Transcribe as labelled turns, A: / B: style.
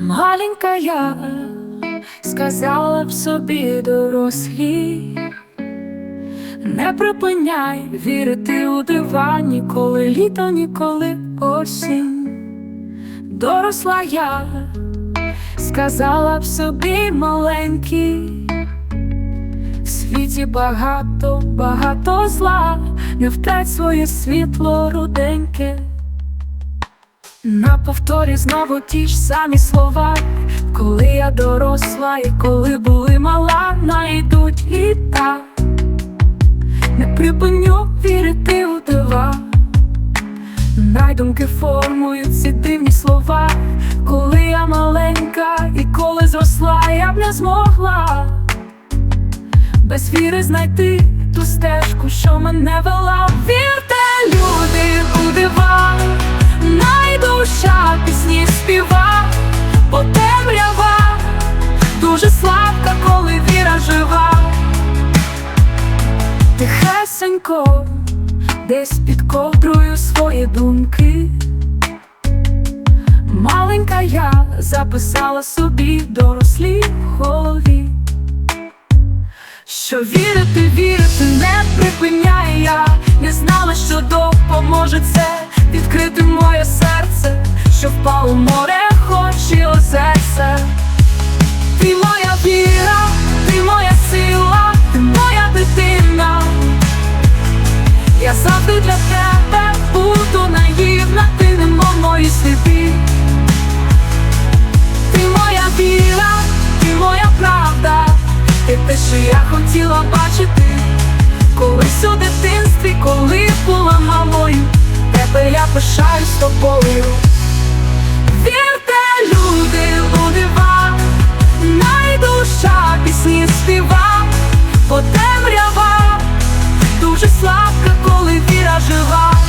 A: Маленька я сказала б собі дорослі, не припиняй вірити у дива ніколи літо, ніколи осінь. Доросла я сказала б собі маленький, в світі багато, багато зла, не втрать своє світло руденьке. На повторі знову ті ж самі слова, коли я доросла і коли були мала, найдуть і так не припиню вірити у дива, Найдумки формують ці дивні слова, коли я маленька і коли зросла, я б не змогла. Без віри знайти ту стежку, що мене вела. Вірте, люди, у дива, Тихесенько, десь під ковдрою свої думки. Маленька я записала собі дорослі в голові. Що вірити, вірити не припиняє я Не знала, що допоможе це Відкрити моє серце, що впало море, завжди для тебе буду наївна, ти немов мої сліпі. Ти моя віра, ти моя правда, ти те, що я хотіла бачити, колись у дитинстві, коли була малою, тебе я пишаюсь тобою. Вірте, люди, у дива, найдуша пісні співа, бо темрява дуже слабка коли віра жива.